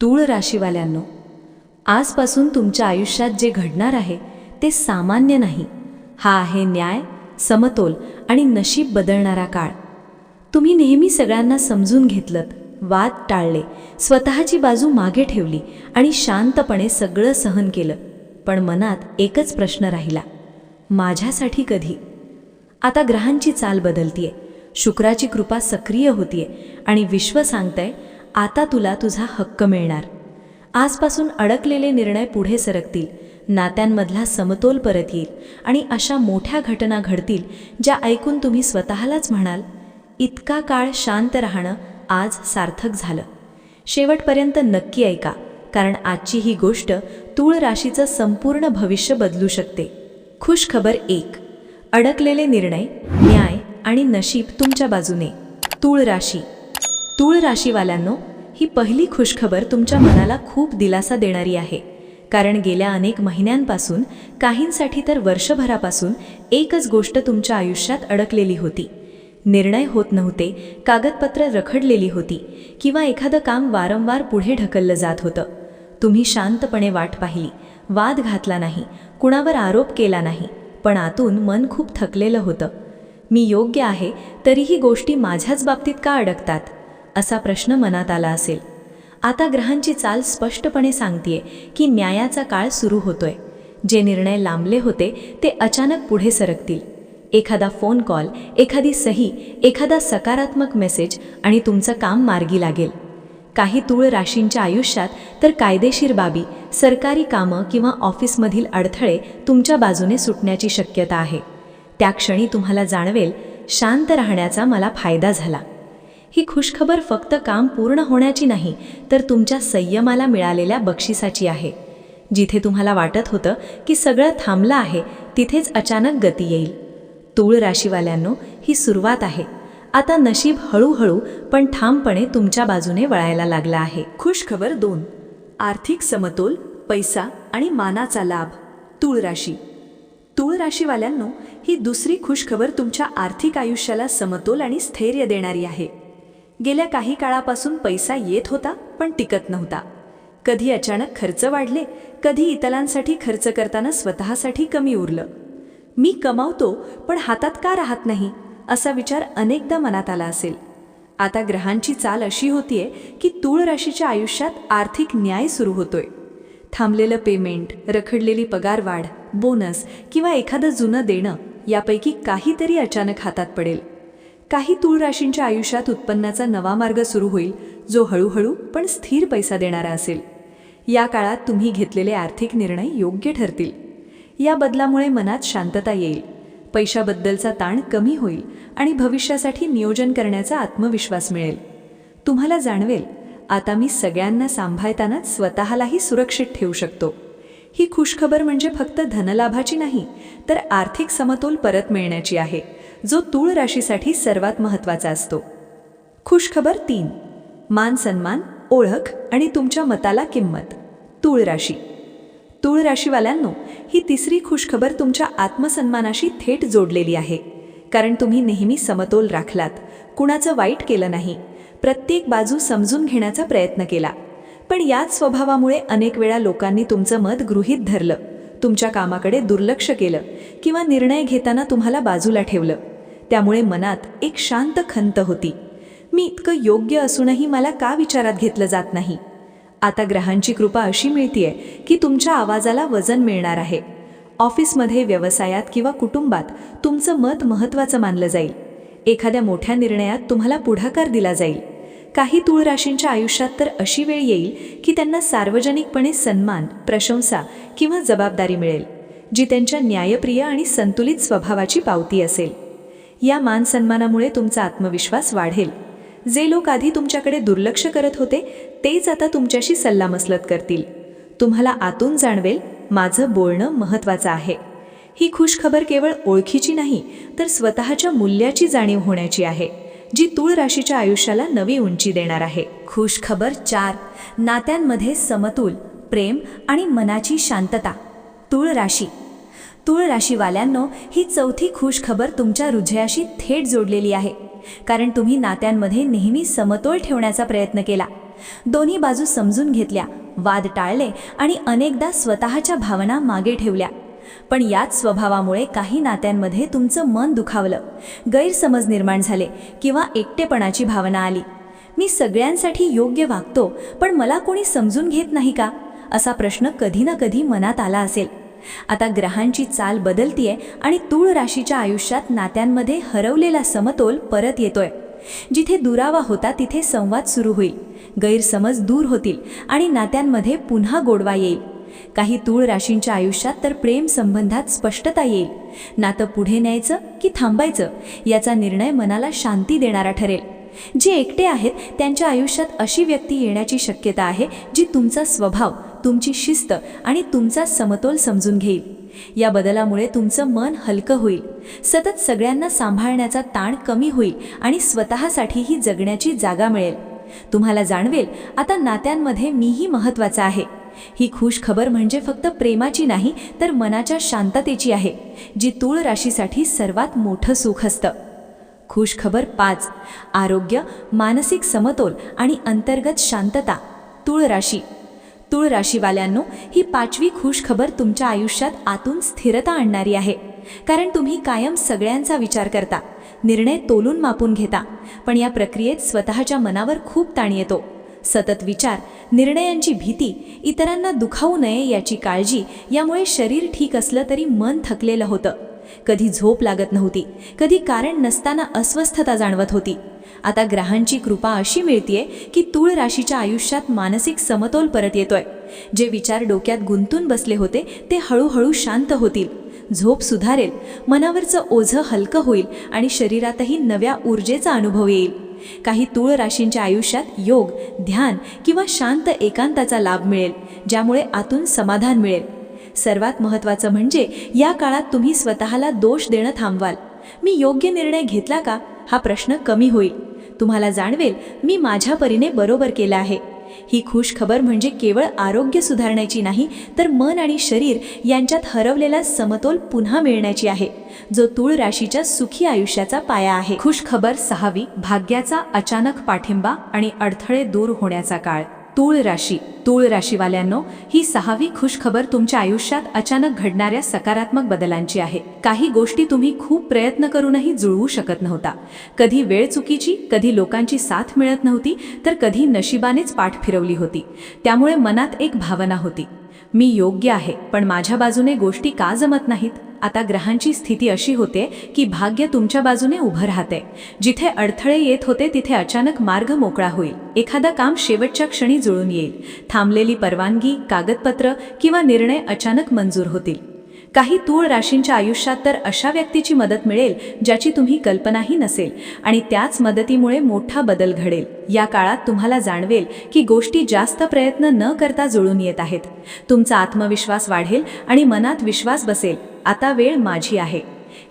तूळ राशीवाल्यांनो आजपासून तुमच्या आयुष्यात जे घडणार आहे ते सामान्य नाही. हा आहे न्याय समतोल आणि नशीब बदलणारा काळ. तुम्ही नेहमी सगळ्यांना समजून घेतलं वाद टाळले स्वतःची बाजू मागे ठेवली आणि शांतपणे सगळं सहन केलं. पण मनात एकच प्रश्न राहिला माझ्यासाठी कधी? आता ग्रहांची चाल बदलतीये शुक्राची कृपा सक्रिय होतीये आणि विश्व सांगतंय आता तुला तुझा हक्क मिळणार. आजपासून अडकलेले निर्णय पुढे सरकतील. नात्यांमधला समतोल परत येईल. आणि अशा मोठ्या घटना घडतील ज्या ऐकून तुम्ही स्वतःलाच म्हणाल इतका काळ शांत राहणं आज सार्थक झालं. शेवटपर्यंत नक्की ऐका कारण आजची ही गोष्ट तूळ राशीचं संपूर्ण भविष्य बदलू शकते. खुश खबर एक. अडकलेले निर्णय न्याय आणि नशीब तुमच्या बाजूने. तूळ राशी. तूळ राशीवाल्यांनो ही पहिली खुशखबर तुमच्या मनाला खूप दिलासा देणारी आहे. कारण गेल्या अनेक महिन्यांपासून काहींसाठी तर वर्षभरापासून एकच गोष्ट तुमच्या आयुष्यात अडकलेली होती. निर्णय होत नव्हते कागदपत्र रखडलेली होती किंवा एखादं काम वारंवार पुढे ढकललं जात होतं. तुम्ही शांतपणे वाट पाहिली वाद घातला नाही कुणावर आरोप केला नाही पण आतून मन खूप थकलेलं होतं. मी योग्य आहे तरीही गोष्टी माझ्याच बाबतीत का अडकतात? असा प्रश्न मनात आला असेल. आता ग्रहांची चाल स्पष्टपणे सांगतीये की न्यायाचा काळ सुरू होतोय. जे निर्णय लांबले होते ते अचानक पुढे सरकतील. एखादा फोन कॉल एखादी सही एखादा सकारात्मक मेसेज आणि तुमचं काम मार्गी लागेल. काही तूळ राशींच्या आयुष्यात तर कायदेशीर बाबी सरकारी कामं किंवा ऑफिसमधील अडथळे तुमच्या बाजूने सुटण्याची शक्यता आहे. त्या क्षणी तुम्हाला जाणवेल शांत राहण्याचा मला फायदा झाला. ही खुशखबर फक्त काम पूर्ण होण्याची नाही तर तुमच्या संयमाला मिळालेल्या बक्षिसाची आहे. जिथे तुम्हाला वाटत होतं की सगळं थांबलं आहे तिथेच अचानक गती येईल. तूळ राशीवाल्यांनो ही सुरुवात आहे. आता नशीब हळूहळू पण ठामपणे तुमच्या बाजूने वळायला लागला आहे. खुशखबर दोन. आर्थिक समतोल पैसा आणि मानाचा लाभ. तूळ राशी. तूळ राशीवाल्यांनो ही दुसरी खुशखबर तुमच्या आर्थिक आयुष्याला समतोल आणि स्थैर्य देणारी आहे. गेल्या काही काळापासून पैसा येत होता पण टिकत नव्हता. कधी अचानक खर्च वाढले कधी इतरांसाठी खर्च करताना स्वतःसाठी कमी उरलं. मी कमावतो पण हातात का राहत नाही असा विचार अनेकदा मनात आला असेल. आता ग्रहांची चाल अशी होतीये की तूळ राशीच्या आयुष्यात आर्थिक न्याय सुरू होतोय. थांबलेलं पेमेंट रखडलेली पगारवाढ बोनस किंवा एखादं जुनं देणं यापैकी काहीतरी अचानक हातात पडेल. काही तूळ राशींच्या आयुष्यात उत्पन्नाचा नवा मार्ग सुरू होईल जो हळूहळू पण स्थिर पैसा देणारा असेल. या काळात तुम्ही घेतलेले आर्थिक निर्णय योग्य ठरतील. या बदलामुळे मनात शांतता येईल. पैशाबद्दलचा ताण कमी होईल आणि भविष्यासाठी नियोजन करण्याचा आत्मविश्वास मिळेल. तुम्हाला जाणवेल आता मी सगळ्यांना सांभाळतानाच स्वतःलाही सुरक्षित ठेवू शकतो. ही खुशखबर म्हणजे फक्त धनलाभाची नाही तर आर्थिक समतोल परत मिळण्याची आहे. जो तूळ राशीसाठी सर्वात महत्त्वाचा असतो. खुशखबर तीन. मान सन्मान ओळख आणि तुमच्या मताला किंमत. तूळ राशी. तूळ राशीवाल्यांनो ही तिसरी खुशखबर तुमच्या आत्मसन्मानाशी थेट जोडलेली आहे. कारण तुम्ही नेहमी समतोल राखलात. कुणाचं वाईट केलं नाही. प्रत्येक बाजू समजून घेण्याचा प्रयत्न केला. पण याच स्वभावामुळे अनेक वेळा लोकांनी तुमचं मत गृहीत धरलं. तुमच्या कामाकडे दुर्लक्ष केलं किंवा निर्णय घेताना तुम्हाला बाजूला ठेवलं. त्यामुळे मनात एक शांत खंत होती. मी इतकं योग्य असूनही मला का विचारात घेतलं जात नाही. आता ग्रहांची कृपा अशी मिळतीये की तुमच्या आवाजाला वजन मिळणार आहे. ऑफिसमध्ये व्यवसायात किंवा कुटुंबात तुमचं मत महत्त्वाचं मानलं जाईल. एखाद्या मोठ्या निर्णयात तुम्हाला पुढाकार दिला जाईल. काही तूळ राशींच्या आयुष्यात तर अशी वेळ येईल की त्यांना सार्वजनिकपणे सन्मान प्रशंसा किंवा जबाबदारी मिळेल जी त्यांच्या न्यायप्रिय आणि संतुलित स्वभावाची पावती असेल. या मान सन्मानामुळे तुमचा आत्मविश्वास वाढेल. जे लोक आधी तुमच्याकडे दुर्लक्ष करत होते तेच आता तुमच्याशी सल्लामसलत करतील. तुम्हाला आतून जाणवेल माझं बोलणं महत्त्वाचं आहे. ही खुशखबर केवळ ओळखीची नाही तर स्वतःच्या मूल्याची जाणीव होण्याची आहे. जी तूळ राशीच्या आयुष्याला नवी उंची देणार आहे. खुश खबर चार. नात्यांमध्ये समतोल प्रेम आणि मनाची शांतता. तूळ राशी. तूळ राशीवाल्यांनो ही चौथी खुश खबर तुमच्या हृदयाशी थेट जोडलेली आहे. कारण तुम्ही नात्यांमध्ये नेहमी समतोल ठेवण्याचा प्रयत्न केला. दोन्ही बाजू समजून घेतल्या वाद टाळले आणि अनेकदा स्वतःच्या भावना मागे ठेवल्या. पण याच स्वभावामुळे काही नात्यांमध्ये तुमचं मन दुखावलं. गैरसमज निर्माण झाले किंवा एकटेपणाची भावना आली. मी सगळ्यांसाठी योग्य वागतो पण मला कोणी समजून घेत नाही का? असा प्रश्न कधी ना कधी मनात आला असेल. आता ग्रहांची चाल बदलतीये आणि तूळ राशीच्या आयुष्यात नात्यांमध्ये हरवलेला समतोल परत येतोय. जिथे दुरावा होता तिथे संवाद सुरू होईल. गैरसमज दूर होतील आणि नात्यांमध्ये पुन्हा गोडवा येईल. काही तूळ राशींच्या आयुष्यात तर प्रेम संबंधात स्पष्टता येईल. नातं पुढे न्यायचं की थांबायचं याचा निर्णय मनाला शांती देणारा ठरेल. जे एकटे आहेत त्यांच्या आयुष्यात अशी व्यक्ती येण्याची शक्यता आहे जी तुमचा स्वभाव तुमची शिस्त आणि तुमचा समतोल समजून घेईल. या बदलामुळे तुमचं मन हलकं होईल. सतत सगळ्यांना सांभाळण्याचा ताण कमी होईल आणि स्वतःसाठीही जगण्याची जागा मिळेल. तुम्हाला जाणवेल आता नात्यांमध्ये मीही महत्त्वाचा आहे. ही खुश खबर म्हणजे फक्त प्रेमाची नाही तर मनाच्या शांततेची आहे जी तूळ राशीसाठी सर्वात मोठं सुख असतं. खुश खबर पाच आरोग्य मानसिक समतोल आणि अंतर्गत शांतता तूळ राशी. तूळ राशीवाल्यांनो ही पाचवी खुश खबर तुमच्या आयुष्यात आतून स्थिरता आणणारी आहे कारण तुम्ही कायम सगळ्यांचा विचार करता निर्णय तोलून मापून घेता पण या प्रक्रियेत स्वतःच्या मनावर खूप ताण येतो. सतत विचार निर्णयांची भीती इतरांना दुखावू नये याची काळजी यामुळे शरीर ठीक असलं तरी मन थकलेलं होतं. कधी झोप लागत नव्हती कधी कारण नसताना अस्वस्थता जाणवत होती. आता ग्रहांची कृपा अशी मिळतीये की तूळ राशीच्या आयुष्यात मानसिक समतोल परत येतोय. जे विचार डोक्यात गुंतून बसले होते ते हळूहळू शांत होतील. झोप सुधारेल मनावरचं ओझं हलकं होईल आणि शरीरातही नव्या ऊर्जेचा अनुभव येईल. काही तूळ राशींच्या आयुष्यात योग ध्यान किंवा शांत एकांताचा लाभ मिळेल ज्यामुळे आतून समाधान मिळेल. सर्वात महत्त्वाचं म्हणजे या काळात तुम्ही स्वतःला दोष देणं थांबवाल. मी योग्य निर्णय घेतला का? हा प्रश्न कमी होईल. तुम्हाला जाणवेल मी माझ्या परीने बरोबर केलं आहे. ही खुश खबर म्हणजे केवळ आरोग्य सुधारण्याची नाही तर मन आणि शरीर यांच्यात हरवलेला समतोल पुन्हा मिळण्याची आहे जो तूळ राशीच्या सुखी आयुष्याचा पाया आहे. खुश खबर सहावी भाग्याचा अचानक पाठिंबा आणि अडथळे दूर होण्याचा काळ. तूळ राशी तूळ राशीवाल्यांनो ही सहावी खुशखबर तुमच्या आयुष्यात अचानक घडणाऱ्या सकारात्मक बदलांची आहे. काही गोष्टी तुम्ही खूप प्रयत्न करूनही जुळवू शकत नव्हता. कधी वेळ चुकीची कधी लोकांची साथ मिळत नव्हती तर कधी नशिबानेच पाठ फिरवली होती. त्यामुळे मनात एक भावना होती. मी योग्य आहे पण माझ्या बाजूने गोष्टी का जमत नाहीत? आता ग्रहांची स्थिती अशी होते की भाग्य तुमच्या बाजूने उभं राहते. जिथे अडथळे येत होते तिथे अचानक मार्ग मोकळा होईल. एखादं काम शेवटच्या क्षणी जुळून येईल. थांबलेली परवानगी कागदपत्र किंवा निर्णय अचानक मंजूर होतील. काही तूळ राशींच्या आयुष्यात तर अशा व्यक्तीची मदत मिळेल ज्याची तुम्ही कल्पनाही नसेल. आणि त्याच मदतीमुळे मोठा बदल घडेल. या काळात तुम्हाला जाणवेल की गोष्टी जास्त प्रयत्न न करता जुळून येत आहेत. तुमचा आत्मविश्वास वाढेल आणि मनात विश्वास बसेल. आता वेळ माझी आहे.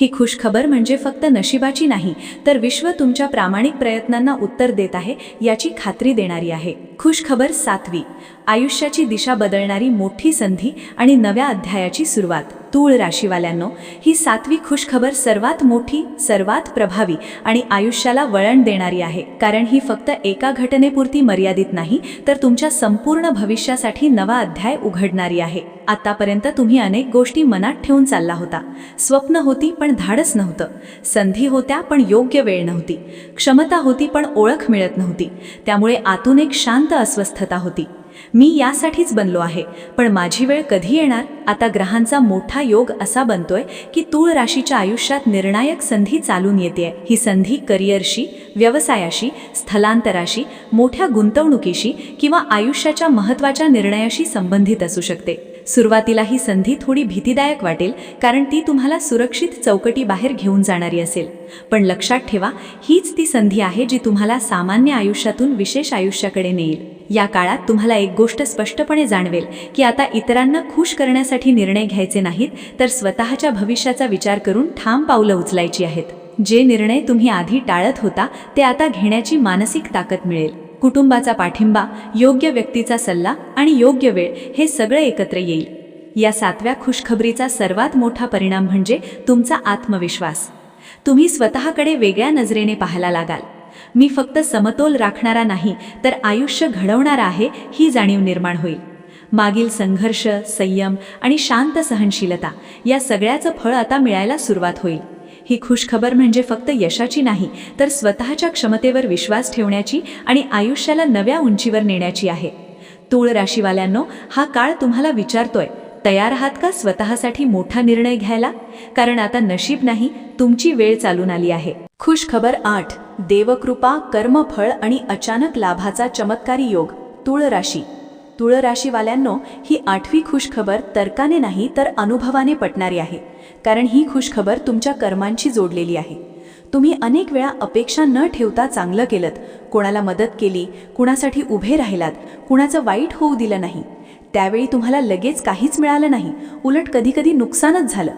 ही खुशखबर म्हणजे फक्त नशिबाची नाही तर विश्व तुमच्या प्रामाणिक प्रयत्नांना उत्तर देत आहे याची खात्री देणारी आहे. खुशखबर सातवी. आयुष्याची दिशा बदलणारी मोठी संधी आणि नव्या अध्यायाची सुरुवात. तूळ राशीवाल्यांनो ही सातवी खुशखबर सर्वात मोठी सर्वात प्रभावी आणि आयुष्याला वळण देणारी आहे. कारण ही फक्त एका घटनेपुरती मर्यादित नाही तर तुमच्या संपूर्ण भविष्यासाठी नवा अध्याय उघडणारी आहे. आतापर्यंत तुम्ही अनेक गोष्टी मनात ठेवून चालला होता. स्वप्न होती पण धाडस नव्हतं. संधी होत्या पण योग्य वेळ नव्हती. क्षमता होती पण ओळख मिळत नव्हती. त्यामुळे आतून एक शांत अस्वस्थता होती. मी यासाठीच बनलो आहे. पण माझी वेळ कधी येणार? आता ग्रहांचा मोठा योग असा बनतोय की तूळ राशीच्या आयुष्यात निर्णायक संधी चालून येते ही संधी करिअरशी व्यवसायाशी स्थलांतराशी मोठ्या गुंतवणुकीशी किंवा आयुष्याच्या महत्त्वाच्या निर्णयाशी संबंधित असू शकते. सुरुवातीला ही संधी थोडी भीतीदायक वाटेल कारण ती तुम्हाला सुरक्षित चौकटी बाहेर घेऊन जाणारी असेल. पण लक्षात ठेवा हीच ती संधी आहे जी तुम्हाला सामान्य आयुष्यातून विशेष आयुष्याकडे नेईल. या काळात तुम्हाला एक गोष्ट स्पष्टपणे जाणवेल की आता इतरांना खुश करण्यासाठी निर्णय घ्यायचे नाहीत तर स्वतःच्या भविष्याचा विचार करून ठाम पावलं उचलायची आहेत. जे निर्णय तुम्ही आधी टाळत होता ते आता घेण्याची मानसिक ताकद मिळेल. कुटुंबाचा पाठिंबा योग्य व्यक्तीचा सल्ला आणि योग्य वेळ हे सगळं एकत्र येईल. या सातव्या खुशखबरीचा सर्वात मोठा परिणाम म्हणजे तुमचा आत्मविश्वास. तुम्ही स्वतःकडे वेगळ्या नजरेने पाहायला लागाल. मी फक्त समतोल राखणारा नाही तर आयुष्य घडवणारा आहे ही जाणीव निर्माण होईल. मागील संघर्ष संयम आणि शांत सहनशीलता या सगळ्याचं फळ आता मिळायला सुरुवात होईल. ही खुशखबर म्हणजे फक्त यशाची नाही तर स्वतःच्या क्षमतेवर विश्वास ठेवण्याची आणि आयुष्याला नव्या उंचीवर नेण्याची आहे. तूळ राशीवाल्यांनो हा काळ तुम्हाला विचारतोय तयार आहात का स्वतःसाठी मोठा निर्णय घ्यायला? कारण आता नशीब नाही तुमची वेळ चालून आली आहे. खुशखबर आठ देवकृपा कर्मफळ आणि अचानक लाभाचा चमत्कारी योग तुळ राशी तुळ राशीवाल्यांनो ही आठवी खुशखबर तर्काने नाही तर अनुभवाने पटणारी आहे कारण ही खुशखबर तुमच्या कर्मांशी जोडलेली आहे. तुम्ही अनेक वेळा अपेक्षा न ठेवता चांगलं केलं कोणाला मदत केली कुणासाठी उभे राहिलात कुणाचं वाईट होऊ दिलं नाही. त्यावेळी तुम्हाला लगेच काहीच मिळालं नाही उलट कधीकधी नुकसानच झालं.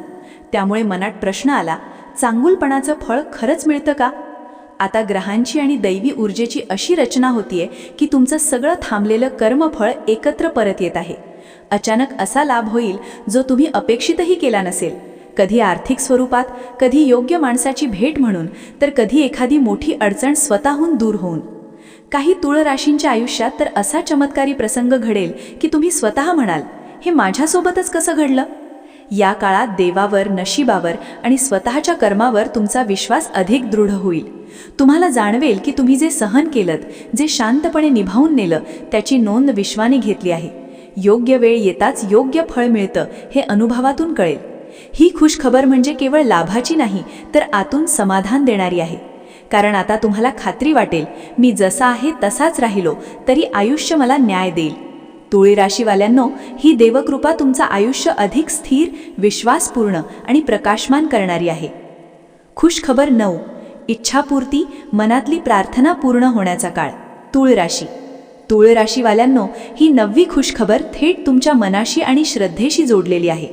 त्यामुळे मनात प्रश्न आला चांगुलपणाचं फळ खरंच मिळतं का? आता ग्रहांची आणि दैवी ऊर्जेची अशी रचना होतीये की तुमचं सगळं थांबलेलं कर्मफळ एकत्र परत येत आहे. अचानक असा लाभ होईल जो तुम्ही अपेक्षितही केला नसेल. कधी आर्थिक स्वरूपात कधी योग्य माणसाची भेट म्हणून तर कधी एखादी मोठी अडचण स्वतःहून दूर होऊन. काही तुळ राशींच्या आयुष्यात तर असा चमत्कारी प्रसंग घडेल की तुम्ही स्वतः म्हणाल हे माझ्यासोबतच कसं घडलं? या काळात देवावर नशिबावर आणि स्वतःच्या कर्मावर तुमचा विश्वास अधिक दृढ होईल. तुम्हाला जाणवेल की तुम्ही जे सहन केलं जे शांतपणे निभावून नेलं त्याची नोंद विश्वाने घेतली आहे. योग्य वेळ येताच योग्य फळ मिळतं हे अनुभवातून कळेल. ही खुशखबर म्हणजे केवळ लाभाची नाही तर आतून समाधान देणारी आहे. कारण आता तुम्हाला खात्री वाटेल मी जसा आहे तसाच राहिलो तरी आयुष्य मला न्याय देईल. तुळी राशीवाल्यांनो ही देवकृपा तुमचं आयुष्य अधिक स्थिर विश्वासपूर्ण आणि प्रकाशमान करणारी आहे. खुश खबर नऊ. इच्छापूर्ती मनातली प्रार्थना पूर्ण होण्याचा काळ. तुळ राशी तुळ राशीवाल्यांनो ही नववी खुशखबर थेट तुमच्या मनाशी आणि श्रद्धेशी जोडलेली आहे.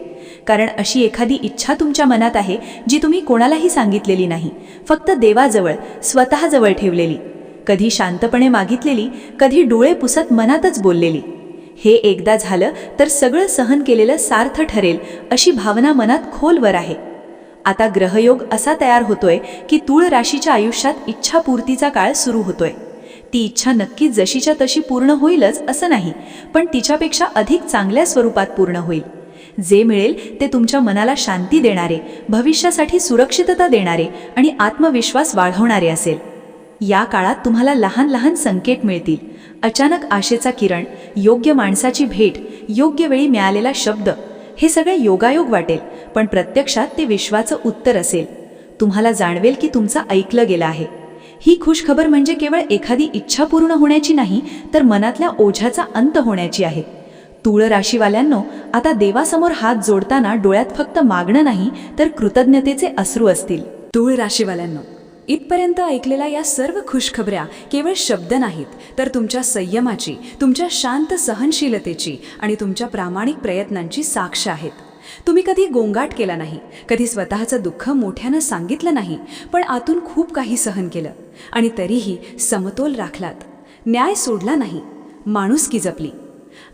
कारण अशी एखादी इच्छा तुमच्या मनात आहे जी तुम्ही कोणालाही सांगितलेली नाही. फक्त देवाजवळ स्वतःजवळ ठेवलेली. कधी शांतपणे मागितलेली कधी डोळे पुसत मनातच बोललेली. हे एकदा झालं तर सगळं सहन केलेलं सार्थ ठरेल अशी भावना मनात खोलवर आहे. आता ग्रहयोग असा तयार होतोय की तूळ राशीच्या आयुष्यात इच्छापूर्तीचा काळ सुरू होतोय. ती इच्छा नक्कीच जशीच्या तशी पूर्ण होईलच असं नाही पण तिच्यापेक्षा अधिक चांगल्या स्वरूपात पूर्ण होईल. जे मिळेल ते तुमच्या मनाला शांती देणारे भविष्यासाठी सुरक्षितता देणारे आणि आत्मविश्वास वाढवणारे असेल. या काळात तुम्हाला लहान लहान संकेत मिळतील. अचानक आशेचा किरण योग्य माणसाची भेट योग्य वेळी मिळालेला शब्द हे सगळे योगायोग वाटेल पण प्रत्यक्षात ते विश्वाचं उत्तर असेल. तुम्हाला जाणवेल की तुमचं ऐकलं गेलं आहे. ही खुशखबर म्हणजे केवळ एखादी इच्छा पूर्ण होण्याची नाही तर मनातल्या ओझ्याचा अंत होण्याची आहे. तुळ राशीवाल्यांनो आता देवासमोर हात जोडताना डोळ्यात फक्त मागणं नाही तर कृतज्ञतेचे अश्रू असतील. तुळ राशीवाल्यांनो इथपर्यंत ऐकलेल्या या सर्व खुशखबऱ्या केवळ शब्द नाहीत तर तुमच्या संयमाची तुमच्या शांत सहनशीलतेची आणि तुमच्या प्रामाणिक प्रयत्नांची साक्ष आहेत. तुम्ही कधी गोंगाट केला नाही कधी स्वतःचं दुःख मोठ्यानं सांगितलं नाही पण आतून खूप काही सहन केलं आणि तरीही समतोल राखलात. न्याय सोडला नाही माणुसकी जपली.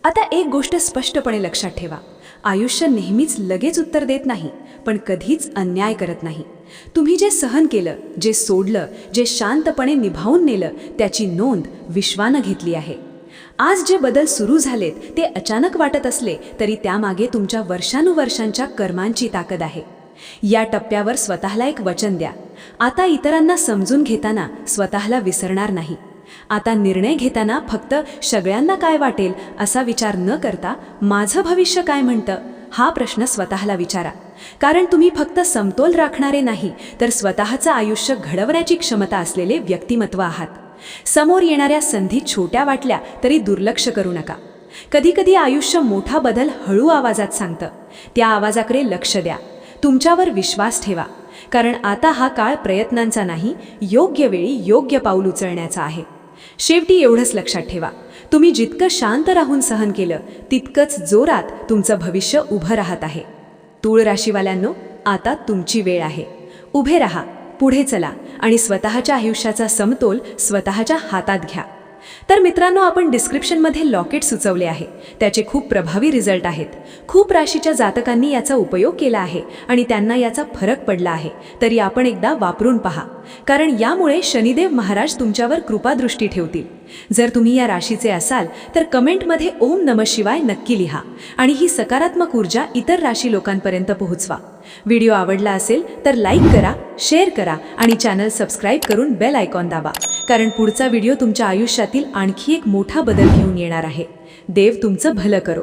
आता एक गोष्ट स्पष्टपणे लक्षात ठेवा. आयुष्य नेहमीच लगेच उत्तर देत नाही पण कधीच अन्याय करत नाही. तुम्ही जे सहन केलं जे सोडलं जे शांतपणे निभावून नेलं त्याची नोंद विश्वानं घेतली आहे. आज जे बदल सुरू झालेत ते अचानक वाटत असले तरी त्यामागे तुमच्या वर्षानुवर्षांच्या कर्मांची ताकद आहे. या टप्प्यावर स्वतःला एक वचन द्या. आता इतरांना समजून घेताना स्वतःला विसरणार नाही. आता निर्णय घेताना फक्त सगळ्यांना काय वाटेल असा विचार न करता माझं भविष्य काय म्हणतं हा प्रश्न स्वतःला विचारा. कारण तुम्ही फक्त समतोल राखणारे नाही तर स्वतःचं आयुष्य घडवण्याची क्षमता असलेले व्यक्तिमत्व आहात. समोर येणाऱ्या संधी छोट्या वाटल्या तरी दुर्लक्ष करू नका. कधीकधी आयुष्य मोठा बदल हळू आवाजात सांगतं. त्या आवाजाकडे लक्ष द्या. तुमच्यावर विश्वास ठेवा. कारण आता हा काळ प्रयत्नांचा नाही योग्य वेळी योग्य पाऊल उचलण्याचा आहे. शेवटी एवढंच लक्षात ठेवा. तुम्ही जितकं शांत राहून सहन केलं तितकंच जोरात तुमचं भविष्य उभं राहत आहे. तूळ राशीवाल्यांनो आता तुमची वेळ आहे. उभे रहा पुढे चला आणि स्वतःच्या आयुष्याचा समतोल स्वतःच्या हातात घ्या. तर मित्रांनो आपण डिस्क्रिप्शनमध्ये लॉकेट सुचवले आहे. त्याचे खूप प्रभावी रिझल्ट आहेत. खूप राशीच्या जातकांनी याचा उपयोग केला आहे आणि त्यांना याचा फरक पडला आहे. तरी आपण एकदा वापरून पहा. कारण यामुळे शनिदेव महाराज तुमच्यावर कृपादृष्टी ठेवतील. जर तुम्ही या राशीचे असाल तर कमेंटमध्ये ओम नम शिवाय नक्की लिहा. आणि ही सकारात्मक ऊर्जा इतर राशी लोकांपर्यंत पोहोचवा. व्हिडिओ आवडला असेल तर लाईक करा शेअर करा आणि चॅनल सबस्क्राईब करून बेल आयकॉन दाबा. कारण पुढचा व्हिडिओ तुमच्या आयुष्यातील आणखी एक मोठा बदल घेऊन येणार आहे. देव तुमचं भलं करो.